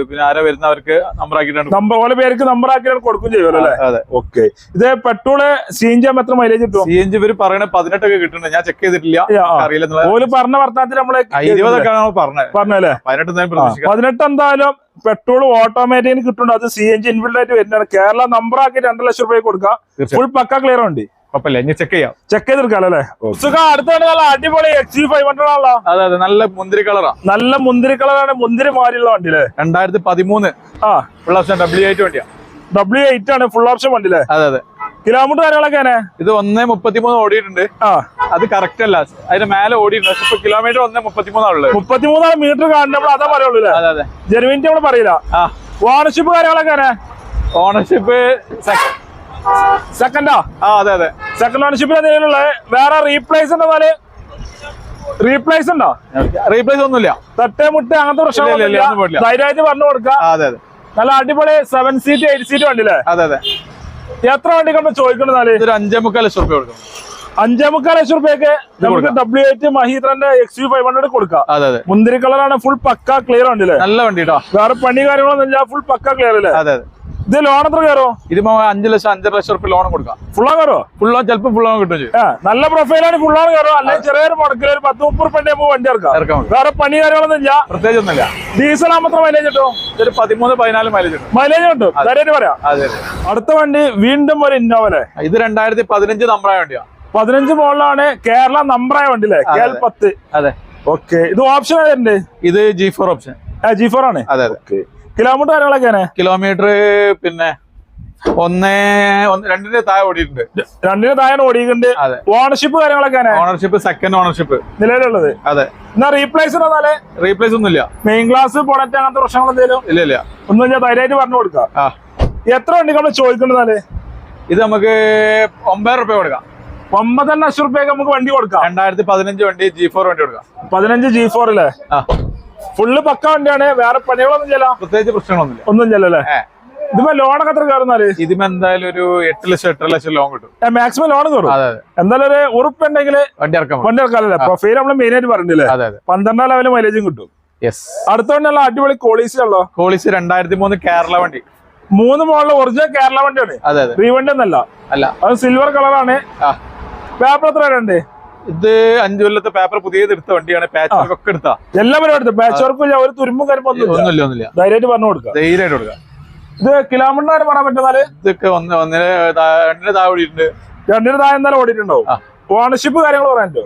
പിന്നെ ആരാ വരുന്നവർക്ക് നമ്പർ ആക്കിയിട്ടുണ്ട് നമ്പർ ഓരോ പേർക്ക് നമ്പർ ആക്കിയിട്ട് കൊടുക്കും ചെയ്യുമല്ലോ അല്ലേ? അതെ. ഓക്കെ ഇത് പെട്രോൾ സി എൻ ജി എത്ര മൈലേജ് കിട്ടും? സി എൻ ജി ഇവർ പറയണ പതിനെട്ടൊക്കെ കിട്ടുന്നുണ്ട് ഞാൻ ചെക്ക് ചെയ്തിട്ടില്ല. അറിയില്ല ഓൽ പറഞ്ഞ വർത്താനത്തിൽ നമ്മൾ ഇരുപതൊക്കെ പറഞ്ഞത്. പറഞ്ഞല്ലേ പതിനെട്ട് പതിനെട്ട് എന്തായാലും പെട്രോൾ ഓട്ടോമാറ്റിക്കിന് കിട്ടുന്നുണ്ട്. അത് സി എൻ ജി ഇൻബിൽഡ് ആയിട്ട് വരുന്നതാണ്. കേരള നമ്പർ ആക്കി രണ്ടു ലക്ഷം രൂപ കൊടുക്കാം. ഫുൾ പക്ക ക്ലിയർ ഉണ്ട് കുഴപ്പമില്ല. ഇനി ചെക്ക് ചെയ്യാം. ചെക്ക് ചെയ്തെടുക്കാം അല്ലേ സുഖ. നല്ല അടിപൊളി എക്സ് ജി ഫൈവ് ഹൺഡ്രഡ് ആണല്ലോ. അതെ അതെ. നല്ല മുന്തിരി കളറാ. നല്ല മുന്തിരി കളറാണ് മുന്തിരി മാറിയുള്ള വണ്ടി അല്ലേ രണ്ടായിരത്തി പതിമൂന്ന് ആ. ഫുൾ ഓപ്ഷൻ ഡബ്ല്യു എയ്റ്റ് വണ്ടിയാ. ഡബ്ല്യു എയ്റ്റ് ആണ് ഫുൾ ഓപ്ഷൻ വണ്ടി അല്ലേ അതെ അതെ. കിലോമീറ്റർ കാര്യങ്ങളൊക്കെ ഇത് ഒന്നേ മുപ്പത്തിമൂന്ന് ഓടിയിട്ടുണ്ട്. ആ. അത് കറക്റ്റ് അല്ല. അതിന്റെ മേലെ ഓടിയിട്ടുണ്ട്. പക്ഷെ ഇപ്പൊ കിലോമീറ്റർ ഒന്നേ മുപ്പത്തിമൂന്നാണ് ഉള്ളത്. മുപ്പത്തിമൂന്നാൽ മീറ്റർ കാണുമ്പോൾ അതാ പറയുള്ളൂ അതെ അതെ. ജെനുവിനിറ്റി നമ്മൾ പറയില്ല. ഓണർഷിപ്പ് കാര്യങ്ങളൊക്കെ ഓണർഷിപ്പ് സെക്കൻഡാ ആ? അതെ അതെ. സെക്കൻഡ് ഓണർഷിപ്പിന്റെ നിലവിലുള്ള വേറെ റീപ്ലേസ് ഉണ്ടെന്നാൽ റീപ്ലേസ് ഉണ്ടോ? റീപ്ലേസ് ഒന്നുമില്ല. തട്ടേ മുട്ടേ അങ്ങനത്തെ ഒന്നും ധൈര്യമായിട്ട് പറഞ്ഞു കൊടുക്കാം അതെ അതെ. നല്ല അടിപൊളി സെവൻ സീറ്റ് എയ്റ്റ് സീറ്റ് വണ്ടിയില്ലേ? അതെ അതെ. എത്ര വണ്ടി നമ്മൾ ചോദിക്കണെന്നാൽ ഇതൊരു അഞ്ചേ മുക്കാൽ ലക്ഷം റുപ്യ കൊടുക്കും അഞ്ചേ മുക്കാൽ ലക്ഷം റുപ്യക്ക് നമുക്ക് ഡബ്ല്യു എയ്റ്റ് മഹീന്ദ്രന്റെ എക്സ് യു ഫൈവ് ഹൺഡ്രഡ് കൊടുക്കാം. മുന്തിരി കളറാണ് ഫുൾ പക്ക ക്ലിയർ വണ്ടിയില്ലേ? നല്ല വണ്ടി വേറെ പണി കാര്യങ്ങളൊന്നും ഇല്ല ഫുൾ പക്ക ക്ലിയർ അല്ലേ? അതെ അതെ. ഇത് ലോൺ എത്ര കയറോ? ഇതിപ്പോ അഞ്ച് ലക്ഷം അഞ്ചര ലക്ഷം റുപ്യ ലോൺ കൊടുക്കാം. ഫുള്ളാ കയറോ ഫുൾ ചിലപ്പോ ചിലപ്പോൾ ലോൺ കിട്ടും നല്ല പ്രൊഫൈലാണ് ഫുൾ ഓൺ കയറോ? അല്ലെങ്കിൽ ചെറിയൊരു മുടക്കിൽ ഒരു പത്ത് മുപ്പത് റുപ്യ വണ്ടി ഇറക്കാം. വേറെ പണി കാര്യങ്ങളൊന്നും ഇല്ല. പ്രത്യേകിച്ച് ഒന്നുമില്ല ഡീസൽ ആകുമ്പോൾ മൈലേജ് കിട്ടും? ഒരു പതിമൂന്ന് പതിനാല് മൈലേജ് ഉണ്ട്. മൈലേജ് കിട്ടും കാര്യമായിട്ട് പറയാം. അടുത്ത വണ്ടി വീണ്ടും ഒരു ഇന്നോവലെ ഇത് രണ്ടായിരത്തി പതിനഞ്ച് നമ്പറായ വണ്ടിയാ. പതിനഞ്ച് മോളിലാണ് കേരള നമ്പറായ വണ്ടി അല്ലേ കേരള പത്ത്. അതെ. ഓക്കെ ഇത് ഓപ്ഷൻ ആയിട്ടുണ്ട് ഇത് G four option G four ആണ്. അതെ അതെ. കിലോമീറ്റർ കാര്യങ്ങളൊക്കെയാണ്? കിലോമീറ്റർ പിന്നെ ഒന്നേ ഒന്ന് രണ്ടിന്റെ താഴെ ഓടിയിട്ടുണ്ട്. രണ്ടിന് താഴെ ഓടിയിട്ടുണ്ട്. ഓണർഷിപ്പ് കാര്യങ്ങളൊക്കെയാണ്. ഓണർഷിപ്പ് സെക്കൻഡ് ഓണർഷിപ്പ് നിലവിലുള്ളത്. അതെ. എന്നാ റീപ്ലേസ് റീപ്ലേസ് ഒന്നുമില്ല. മെയിൻ ക്ലാസ് പ്രൊഡക്റ്റ് അങ്ങനത്തെ പ്രശ്നങ്ങൾ എന്തെങ്കിലും? ഇല്ല ഇല്ല. ഒന്നും ഞാൻ ധൈര്യമായിട്ട് പറഞ്ഞു കൊടുക്കാം. എത്ര വണ്ടി നമ്മൾ ചോദിക്കുന്നതാൽ ഇത് നമുക്ക് ഒമ്പത് റുപ്യ കൊടുക്കാം. ഒമ്പത് ലക്ഷം റുപ്യക്ക് നമുക്ക് വണ്ടി കൊടുക്കാം. രണ്ടായിരത്തി പതിനഞ്ച് വണ്ടി ജി ഫോർ വണ്ടി കൊടുക്കാം. പതിനഞ്ച് ജി ഫോർ അല്ലേ ആ. ഫുള്ള് പക്ക വണ്ടിയാണ്. വേറെ പണികളൊന്നും ചെല്ലാം പ്രത്യേകിച്ച് പ്രശ്നങ്ങളൊന്നുമില്ല. ഒന്നും ചെല്ലല്ലേ ഇതിപ്പോ ലോണൊക്കെ എത്ര കയറുന്നാൽ? ഇതിന് എന്തായാലും ഒരു എട്ട് ലക്ഷം എട്ടര ലക്ഷം ലോൺ കിട്ടും. മാക്സിമം ലോൺ കയറും? എന്തായാലും ഒരു ഉറുപ്പ് ഉണ്ടെങ്കിൽ വണ്ടി ഇറക്കാം. വണ്ടി ഇറക്കാല്ലേ പ്രൊഫൈൽ നമ്മൾ മെയിൻ ആയിട്ട് പറഞ്ഞില്ലേ പന്ത്രണ്ടാം ലെവൽ മൈലേജും കിട്ടും. യെസ് അടുത്ത വണ്ടിയുള്ള അടിപൊളി കോളീസിലുള്ളോ കോളിസ് രണ്ടായിരത്തി മൂന്ന് കേരള വണ്ടി. മൂന്ന് മോളിൽ ഒറിജിനൽ കേരള വണ്ടിയാണ്. റീവണ്ടി ഒന്നല്ല. അല്ല. അത് സിൽവർ കളറാണ് പേപ്പർ എത്ര വരണ്ട് ഇത് അഞ്ചു കൊല്ലത്തെ പേപ്പർ പുതിയത് എടുത്ത വണ്ടിയാണ് പാച്ച് വർക്ക് ഒക്കെ എടുത്താ. എല്ലാവരും പരിപാടി എടുത്തു. പാച്ച് വർക്ക് ഒരു തുരുമ്പും കാര്യമൊന്നും ഒന്നുമില്ല. ഒന്നുമില്ല ധൈര്യമായിട്ട് പറഞ്ഞു കൊടുക്കുക. ധൈര്യമായിട്ട് കൊടുക്കുക. ഇത് കിലോമീറ്റർ പറയാൻ പറ്റുന്നാൽ ഇതൊക്കെ ഒന്ന് ഒന്നിന് രണ്ടിന് താഴെ ഓടിയിട്ടുണ്ട്. രണ്ടിന് താഴെ എന്തായാലും ഓടിയിട്ടുണ്ടാവും. ഓണർഷിപ്പ് കാര്യങ്ങൾ പറയാനുണ്ടോ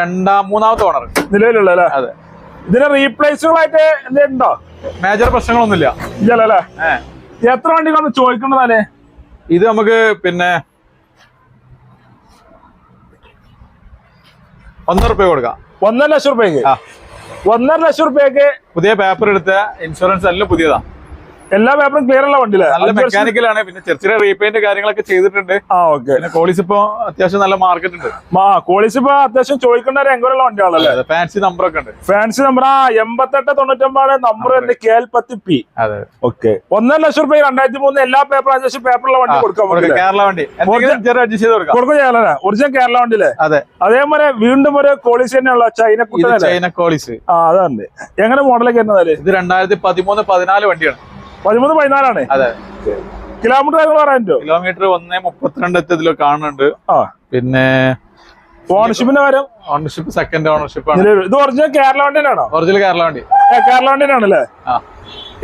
രണ്ടാം മൂന്നാമത്തെ ഓണർ നിലവിലുള്ള അല്ലേ? അതെ. ഇതിന് റീപ്ലേസുകളായിട്ട് എന്തെങ്കിലും ഉണ്ടോ? മേജർ പ്രശ്നങ്ങളൊന്നുമില്ല. ഇല്ലല്ലേ. എത്ര വണ്ടികളാണ് ചോദിക്കേണ്ടതാലേ ഇത് നമുക്ക് പിന്നെ ഒന്നര റുപ്യ കൊടുക്കാം. ഒന്നര ലക്ഷം റുപ്യക്ക്? ഒന്നര ലക്ഷം റുപ്യക്ക് പുതിയ പേപ്പർ എടുത്ത ഇൻഷുറൻസ് എല്ലാം പുതിയതാ. എല്ലാ പേപ്പറും ക്ലിയർ ഉള്ള വണ്ടിയിലാണ് നല്ല മെക്കാനിക്കലാണ് പിന്നെ ചെറിയ റീപെയിന്റ് കാര്യങ്ങളൊക്കെ ചെയ്തിട്ടുണ്ട്. ആ ഓക്കെ പിന്നെ കോളീസ് ഇപ്പൊ അത്യാവശ്യം നല്ല മാർക്കറ്റ് ഉണ്ട്. ആ കോളീസ് ഇപ്പൊ അത്യാവശ്യം ചോദിക്കേണ്ട ഒരു എങ്കുള്ള വണ്ടിയാണല്ലേ ഫാൻസി നമ്പർ ഒക്കെ ഉണ്ട്. ഫാൻസി നമ്പർ ആ എൺപത്തെട്ട് തൊണ്ണൂറ്റൊമ്പത് നമ്പർ ഉണ്ട് കെ എൽ പത്ത് പി അതെ. ഓക്കെ ഒന്നര ലക്ഷം റുപ്യ രണ്ടായിരത്തി മൂന്ന് എല്ലാ പേപ്പർ അത്യാവശ്യം പേപ്പറുള്ള വണ്ടി കൊടുക്കാം. കേരള വണ്ടി. കൊടുക്കാം. ചെയ്യാനല്ലേ ഒറിജിനൽ കേരള വണ്ടിയിലെ അതെ. അതേപോലെ വീണ്ടും ഒരു കോളീസ് തന്നെയുള്ള ചൈന ചൈന കോളീസ് ആ അതാണ്. എങ്ങനെ മോഡലൊക്കെ ഇത് രണ്ടായിരത്തി പതിമൂന്ന് പതിനാല് വണ്ടിയാണ്. പതിമൂന്ന് പതിനാലാണ്. അതെ. കിലോമീറ്റർ പറയാനോ കിലോമീറ്റർ ഒന്നേ മുപ്പത്തിരണ്ട് എത്തിയതിലോ കാണുന്നുണ്ട്. ആ. പിന്നെ ഓണർഷിപ്പിന്റെ കാര്യം? ഓണർഷിപ്പ് സെക്കൻഡ് ഓണർഷിപ്പ് ആണ്. ഇത് ഒറിജിനൽ കേരള വണ്ടി തന്നെയാണോ ഒറിജിനൽ കേരള വണ്ടി. കേരള വണ്ടി തന്നെയാണല്ലേ ആ.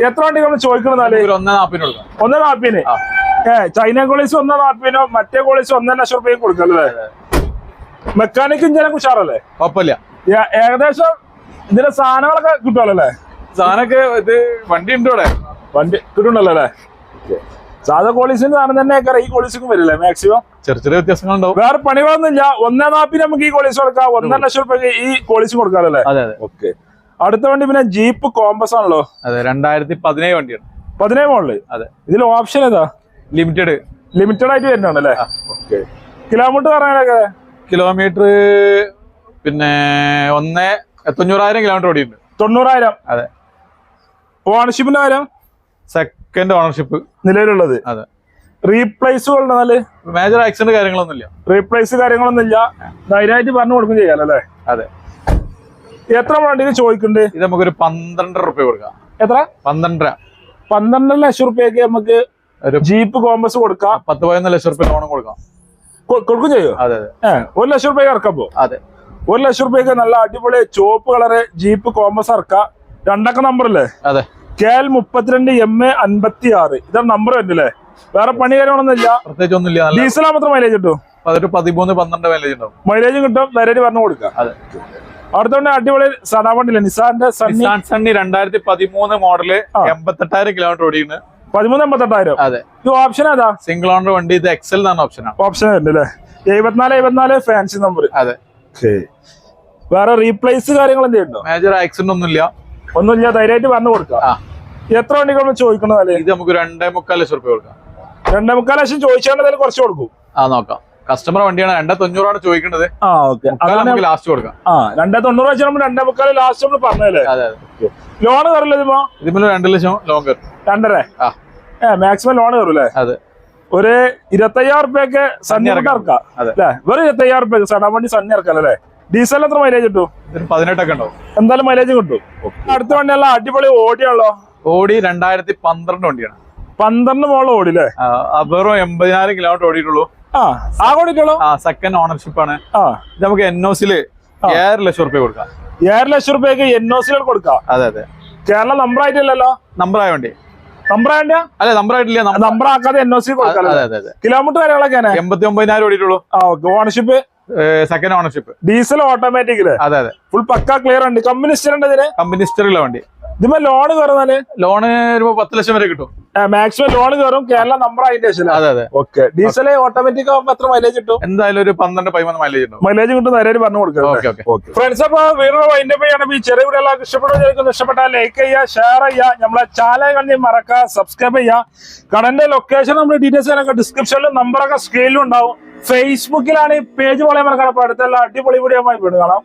എത്ര വണ്ടി നമ്മൾ ചോദിക്കണതാൽ ഒന്നേ നാപ്പിന് കൊടുക്കാം. ഒന്നര നാപ്പിന് ചൈന കോളേജ് ഒന്നേ നാപ്പിനോ മറ്റേ കോളേജ് ഒന്നേ ലക്ഷം റുപ്യയും കൊടുക്കല്ലേ മെക്കാനിക്കും ജനം ഉഷാറല്ലേ? കുഴപ്പമില്ല. ഏകദേശം ഇതിന്റെ സാധനങ്ങളൊക്കെ കിട്ടുമല്ലോ അല്ലേ? സാധനമൊക്കെ ഇത് വണ്ടി ഉണ്ട് ഇവിടെ വണ്ടി കിട്ടുന്നുണ്ടല്ലോ അല്ലേ സാധാ കോളീസിന് സാധനം തന്നെ ഈ കോളീസിക്കും വരില്ലേ മാക്സിമം ചെറിയ ചെറിയ വ്യത്യാസങ്ങളുണ്ടാവും. വേറെ പണികളൊന്നുമില്ല. ഒന്നേ നാപ്പിന് നമുക്ക് ഈ കോളീസ് കൊടുക്കാം. ഒന്നര ലക്ഷം രൂപയ്ക്ക് ഈ കോളീസ് കൊടുക്കാമല്ലേ അതെ ഓക്കെ അടുത്ത വണ്ടി പിന്നെ ജീപ്പ് കോമ്പസ് ആണല്ലോ. അതെ രണ്ടായിരത്തി പതിനേഴ് വണ്ടിയാണ്. പതിനേഴ് മോളിൽ അതെ. ഇതിൽ ഓപ്ഷൻ ഏതാ? ലിമിറ്റഡ് ലിമിറ്റഡ് ആയിട്ട് വരുന്നുണ്ടല്ലേ ഓക്കെ കിലോമീറ്റർ പറയാനൊക്കെ കിലോമീറ്റർ പിന്നെ ഒന്ന് തൊണ്ണൂറായിരം കിലോമീറ്റർ ഓടിയുണ്ട് തൊണ്ണൂറായിരം. അതെ. ഓണർഷിപ്പിന്റെ കാര്യം സെക്കൻഡ് ഓണർഷിപ്പ് നിലവിലുള്ളത്. അതെ. റീപ്ലേസ് ഉണ്ടെന്നാൽ മേജർ ആക്സിഡന്റ് കാര്യങ്ങളൊന്നുമില്ല. റീപ്ലേസ് കാര്യങ്ങളൊന്നും ഇല്ല ധൈര്യമായിട്ട് പറഞ്ഞു കൊടുക്കും ചെയ്യാലല്ലേ അതെ. എത്ര വേണ്ടി ചോദിക്കുന്നുണ്ട്? ഇത് നമുക്കൊരു പന്ത്രണ്ടര റുപ്യ കൊടുക്കാം. എത്ര? പന്ത്രണ്ടര. പന്ത്രണ്ടര ലക്ഷം റുപ്യക്ക് നമുക്ക് ഒരു ജീപ്പ് കോമ്പസ് കൊടുക്കാം. പത്ത് പതിനൊന്ന് ലക്ഷം റുപ്യ ലോണും കൊടുക്കാം. കൊടുക്കും ചെയ്യോ? അതെ അതെ. ഒരു ലക്ഷം റുപ്യക്ക് ഇറക്കാം പോ അതെ. ഒരു ലക്ഷം റുപ്യക്ക് നല്ല അടിപൊളി ചുവപ്പ് കളറ് ജീപ്പ് കോമ്പസ് ഇറക്കാം. രണ്ടക്ക നമ്പർ അല്ലേ അതെ. കെ എൽ മുപ്പത്തിരണ്ട് എം എ അൻപത്തി ആറ് ഇതാണ് നമ്പർ വരുന്നില്ലേ വേറെ പണി കാര്യങ്ങളൊന്നുമില്ല. പ്രത്യേകിച്ച് ഒന്നുമില്ല. ഡീസലാ മാത്രം മൈലേജ് കിട്ടും അതൊരു പതിമൂന്ന് പന്ത്രണ്ട് മൈലേജ് ഉണ്ടാവും. മൈലേജും കിട്ടും. ധൈര്യമായിട്ട് പറഞ്ഞു കൊടുക്കാം അതെ. അടുത്തോണ്ട് അടിപൊളി വണ്ടിയില്ലേ? നിസാന്റെ സണ്ണി നിസാൻ സണ്ണി രണ്ടായിരത്തി പതിമൂന്ന് മോഡൽ. എൺപത്തെട്ടായിരം കിലോമീറ്റർ ഓടിയാണ് പതിമൂന്ന് എൺപത്തെട്ടായിരം? അതെ. ഇത് ഓപ്ഷൻ ഏതാ? സിംഗിൾ ഓണർ വണ്ടി ഇത് എക്സൽ എന്നാണ് ഓപ്ഷനാണ് ഓപ്ഷൻ അല്ലേ എഴുപത്തിനാല് എഴുപത്തിനാല് ഫാൻസി നമ്പർ അതെ. വേറെ റീപ്ലേസ് കാര്യങ്ങൾ എന്തെങ്കിലും മേജർ ആക്സിഡന്റ് ഒന്നുമില്ല. ഒന്നുമില്ല ധൈര്യമായിട്ട് പറഞ്ഞു കൊടുക്കാം എത്ര വണ്ടി കൊണ്ട് വണ്ടികൾ ചോദിക്കണതല്ലേ ഇത് നമുക്ക് രണ്ടേ മുക്കാൽ ലക്ഷം റുപ്യ കൊടുക്കാം. രണ്ടേ മുക്കാൽ ലക്ഷം ചോദിച്ചാൽ കുറച്ച് കൊടുക്കും. ആ നോക്കാം. കസ്റ്റമർ വണ്ടിയാണ്. രണ്ടേ തൊണ്ണൂറാണ് ചോദിക്കുന്നത് ആ ഓക്കെ. നമുക്ക് ലാസ്റ്റ് കൊടുക്കാം. ആ രണ്ടേ തൊണ്ണൂറ് വെച്ചാൽ നമ്മൾ രണ്ടേ മുക്കാൽ ലാസ്റ്റ് നമ്മൾ പറഞ്ഞല്ലേ ലോൺ കയറില്ല ഇതിപ്പോ? ഇതിപ്പോ രണ്ട് ലക്ഷം ലോൺ കയറും. രണ്ടര? ആ. ഏ മാക്സിമം ലോൺ കയറൂലേ അതെ. ഒരു ഇരുപത്തയ്യായിരം റുപ്യൊക്കെ സണ്ണി ഇറക്കാം. അല്ലേ? വെറും ഇരുപത്തയ്യായിരം റുപ്യ സടാ വണ്ടി സണ്ണി ഇറക്കാം അല്ലേ ഡീസൽ എത്ര മൈലേജ് കിട്ടും? പതിനെട്ടൊക്കെ ഉണ്ടാവും. എന്തായാലും മൈലേജ് കിട്ടും. അടുത്ത വണ്ടി വണ്ടിയല്ല അടിപൊളി ഓടിയാണല്ലോ. ഓടി രണ്ടായിരത്തി പന്ത്രണ്ട് വണ്ടിയാണ്. പന്ത്രണ്ട് മോളിൽ ഓടില്ലേ വെറും എൺപതിനായിരം കിലോമീറ്റർ ഓടിയിട്ടുള്ളൂ. ആ ആ സെക്കൻഡ് ഓണർഷിപ്പ് ആണ്. ആ. നമുക്ക് എൻ ഒ സിൽ ഏഴര ലക്ഷം റുപ്യ കൊടുക്കാം. ഏഴര ലക്ഷം റുപ്യക്ക് എൻ ഒ സികൾ കൊടുക്കാം. അതെ അതെ. കേരള നമ്പർ ആയിട്ടില്ലല്ലോ നമ്പർ ആയ വണ്ടി നമ്പർ ആയിട്ട് അല്ല നമ്പർ ആയിട്ടില്ല നമ്പർ ആക്കാതെ എൻ ഒ സി കൊടുക്കാം കിലോമീറ്റർ കാര്യങ്ങളൊക്കെ എൺപത്തി ഒമ്പതിനായിരം ഓടിയിട്ടുള്ളൂ. Ownership second ownership diesel automatic അതെ അതെ. ഫുൾ പക്ക ക്ലിയർ ഉണ്ട്. കമ്പനി ഹിസ്റ്ററി കമ്പനി ഹിസ്റ്ററിയുള്ള വണ്ടി. ഇതിപ്പോ ലോൺ കയറുന്നാൽ ലോണ് ഒരു പത്ത് ലക്ഷം വരെ കിട്ടും. മാക്സിമം ലോൺ കയറും കേരള നമ്പർ അതിന്റെ അതെ അതെ. ഓക്കെ ഡീസൽ ഓട്ടോമാറ്റിക് ആകുമ്പോ എത്ര മൈലേജ് കിട്ടും? എന്തായാലും ഒരു പന്ത്രണ്ട് പതിമൂന്ന് മൈലേജ് കിട്ടും. മൈലേജ് കിട്ടും നേരെ പറഞ്ഞു കൊടുക്കാം ഓക്കെ ഓക്കെ ഫ്രണ്ട്സ് അപ്പൊ വീണ്ടും അതിന്റെ പോയാണ് ഈ ചെറിയ എല്ലാവർക്കും ഇഷ്ടപ്പെടുന്ന ഇഷ്ടപ്പെട്ടാൽ ലൈക്ക് ചെയ്യുക ഷെയർ ചെയ്യുക. നമ്മളെ ചാനൽ കണ്ടി മറക്കുക സബ്സ്ക്രൈബ് ചെയ്യുക. കടന്റെ ലൊക്കേഷൻ നമ്മുടെ ഡീറ്റെയിൽസ് ഡിസ്ക്രിപ്ഷനിലും നമ്പറൊക്കെ സ്ക്രീനിലും ഉണ്ടാവും. ഫേസ്ബുക്കിലാണ് ഈ പേജ് പോലെ മറക്കണം അടുത്തുള്ള അടിപൊളി വീഡിയോ വീണ്ടും കാണാം.